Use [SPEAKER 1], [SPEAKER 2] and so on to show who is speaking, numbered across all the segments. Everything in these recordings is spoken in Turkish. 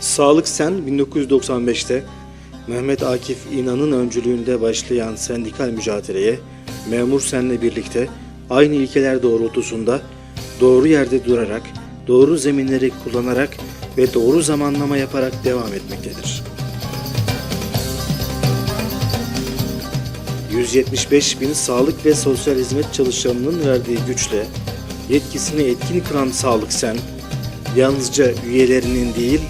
[SPEAKER 1] Sağlık Sen 1995'te Mehmet Akif İnan'ın öncülüğünde başlayan sendikal mücadeleye Memur Sen'le birlikte aynı ilkeler doğrultusunda doğru yerde durarak, doğru zeminleri kullanarak ve doğru zamanlama yaparak devam etmektedir. 175 bin sağlık ve sosyal hizmet çalışanının verdiği güçle yetkisini etkin kılan Sağlık Sen, yalnızca üyelerinin değil,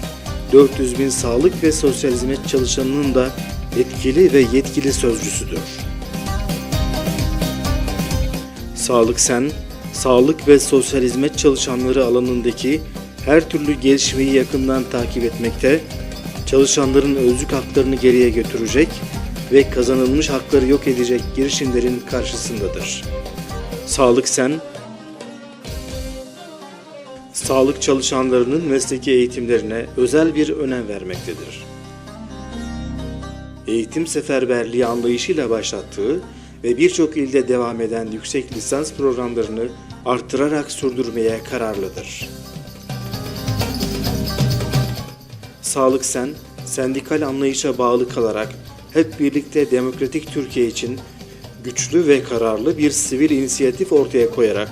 [SPEAKER 1] 400 bin sağlık ve sosyal hizmet çalışanının da etkili ve yetkili sözcüsüdür. Sağlık Sen, sağlık ve sosyal hizmet çalışanları alanındaki her türlü gelişmeyi yakından takip etmekte, çalışanların özlük haklarını geriye götürecek ve kazanılmış hakları yok edecek girişimlerin karşısındadır. Sağlık Sen, sağlık çalışanlarının mesleki eğitimlerine özel bir önem vermektedir. Eğitim seferberliği anlayışıyla başlattığı ve birçok ilde devam eden yüksek lisans programlarını arttırarak sürdürmeye kararlıdır. Sağlık Sen, sendikal anlayışa bağlı kalarak hep birlikte demokratik Türkiye için güçlü ve kararlı bir sivil inisiyatif ortaya koyarak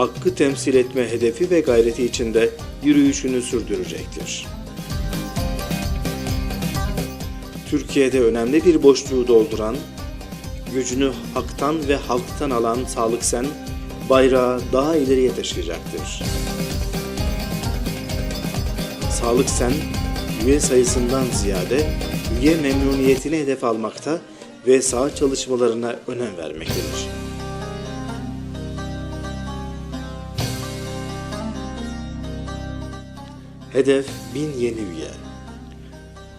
[SPEAKER 1] hakkı temsil etme hedefi ve gayreti içinde yürüyüşünü sürdürecektir. Türkiye'de önemli bir boşluğu dolduran, gücünü haktan ve halktan alan Sağlık Sen, bayrağı daha ileriye taşıyacaktır. Sağlık Sen, üye sayısından ziyade üye memnuniyetini hedef almakta ve saha çalışmalarına önem vermektedir. Hedef 1000 yeni üye.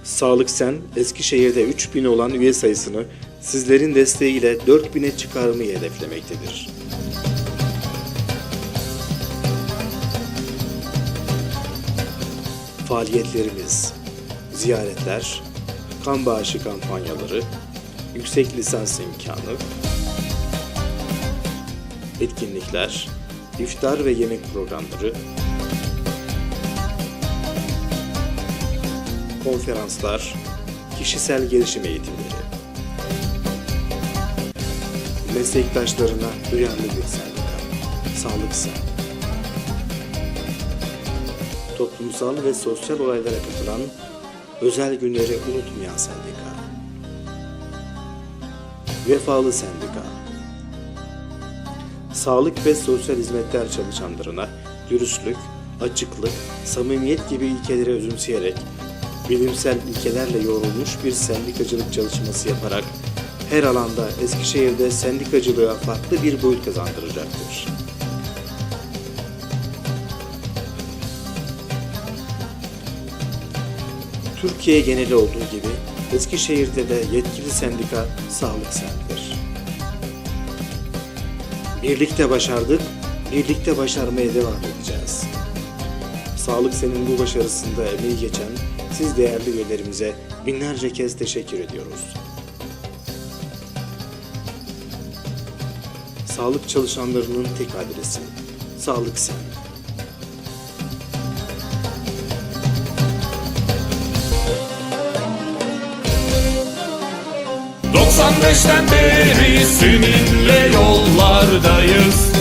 [SPEAKER 1] Sağlık Sen, Eskişehir'de 3000 olan üye sayısını sizlerin desteğiyle 4000'e çıkarmayı hedeflemektedir. Faaliyetlerimiz, ziyaretler, kan bağışı kampanyaları, yüksek lisans imkanı, etkinlikler, iftar ve yemek programları, konferanslar, kişisel gelişim eğitimleri. Meslektaşlarına duyarlı bir sendika. Sağlık Sen. Toplumsal ve sosyal olaylara katılan, özel günleri unutmayan sendika. Vefalı sendika. Sağlık ve sosyal hizmetler çalışanlarına dürüstlük, açıklık, samimiyet gibi ilkeleri özümseyerek bilimsel ilkelerle yoğrulmuş bir sendikacılık çalışması yaparak her alanda Eskişehir'de sendikacılığa farklı bir boyut kazandıracaktır. Türkiye geneli olduğu gibi Eskişehir'de de yetkili sendika Sağlık Sen'dir. Birlikte başardık, birlikte başarmaya devam edeceğiz. Sağlık Sen'in bu başarısında emeği geçen siz değerli üyelerimize binlerce kez teşekkür ediyoruz. Sağlık çalışanlarının tek adresi Sağlık Sen.
[SPEAKER 2] 95'ten beri seninle yollardayız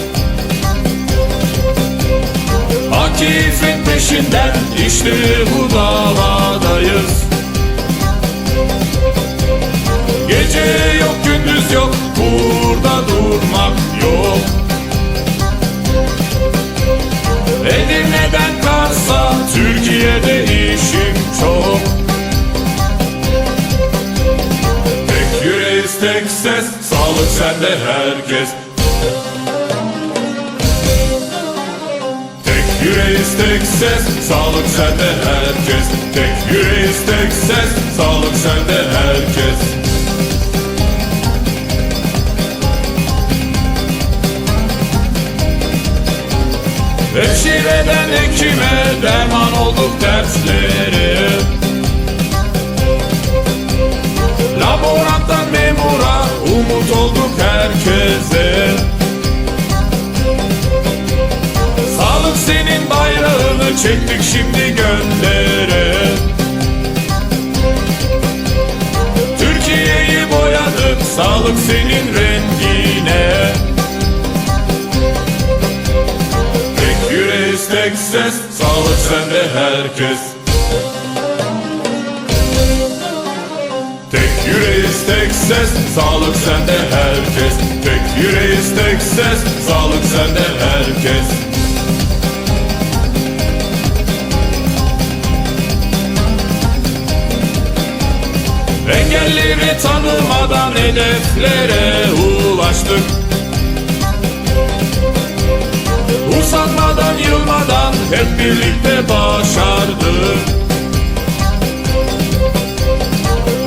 [SPEAKER 2] peşinden işte bu davadayız Gece yok gündüz yok burada durmak yok. Edirne'den Kars'a Türkiye'de işim çok. Tek yüreğiz tek ses Sağlık sende herkes yüreğiz tek ses. Sağlık sende herkes. Tek yüreğiz tek ses. Sağlık sende herkes. Hemşireden hekime derman olduk dertleri çektik şimdi göndere. Türkiye'yi boyadık sağlık senin rengine. Tek yüreğiz tek ses sağlık sende herkes. Tek yüreğiz tek ses sağlık sende herkes. Tek yüreğiz tek ses sağlık sende herkes. Engelleri tanımadan hedeflere ulaştık. Usanmadan yılmadan hep birlikte başardık.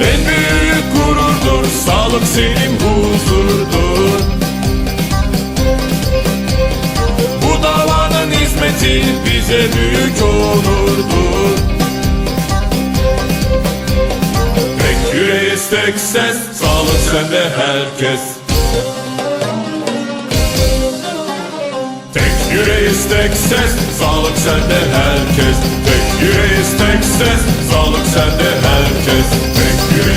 [SPEAKER 2] En büyük gururdur sağlık senin huzurdur. Bu davanın hizmeti bize büyük onurdur ses Sağlık sende herkes. Tek yüreğiz tek ses Sağlık sende herkes. Tek yüreğiz tek ses Sağlık sende herkes. Tek yüreğiz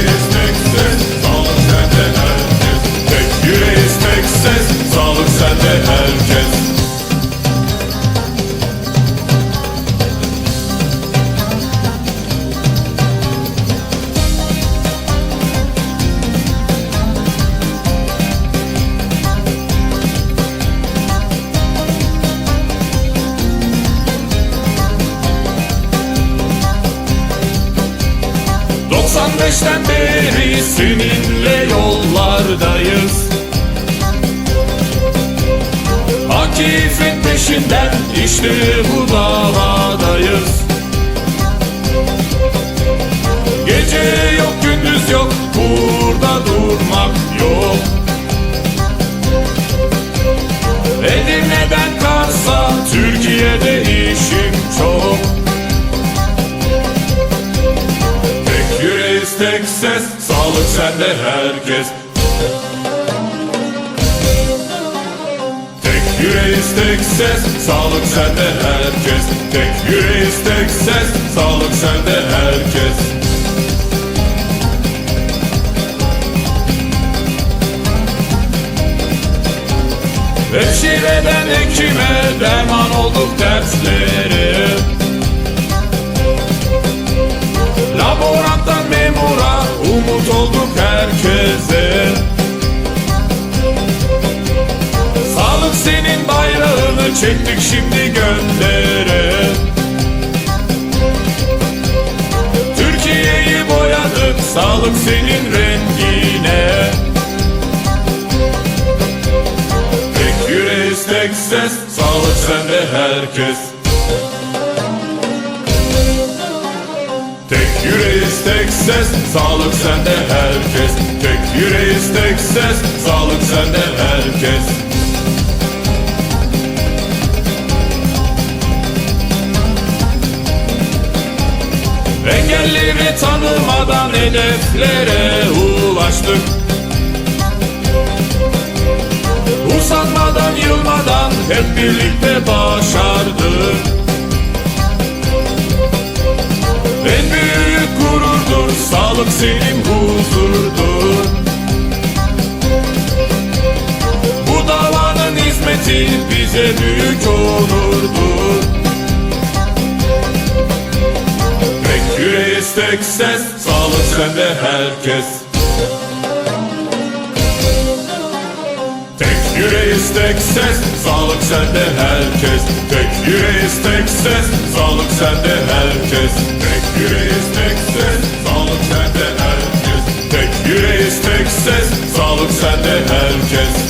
[SPEAKER 2] ...95'ten beri seninle yollardayız. Akifin peşinden işte bu davadayız. Gece yok gündüz yok burada durmak yok. Edirne'den Kars'a Türkiye'de işim ses Sağlık sende herkes. Tek yüreğiz tek ses Sağlık sende herkes. Tek yüreğiz tek ses Sağlık sende herkes. Hemşireden hekime derman olduk dertleri çektik şimdi göndere. Türkiye'yi boyadık sağlık senin rengine. Tek yüreğiz tek ses sağlık sende herkes. Tek yüreğiz tek ses Sağlık sende herkes. Tek yüreğiz tek ses Sağlık sende herkes Engelleri tanımadan hedeflere ulaştık. Usanmadan yılmadan hep birlikte başardık. En büyük gururdur sağlık senin huzurdur. Bu davanın hizmeti bize büyük onurdur tek ses Sağlık sende herkes. Tek yüreğiz tek ses Sağlık sende herkes. Tek yüreğiz tek ses Sağlık sende herkes. Tek yüreğiz tek ses Sağlık sende herkes. Tek yüreğiz tek ses Sağlık sende herkes.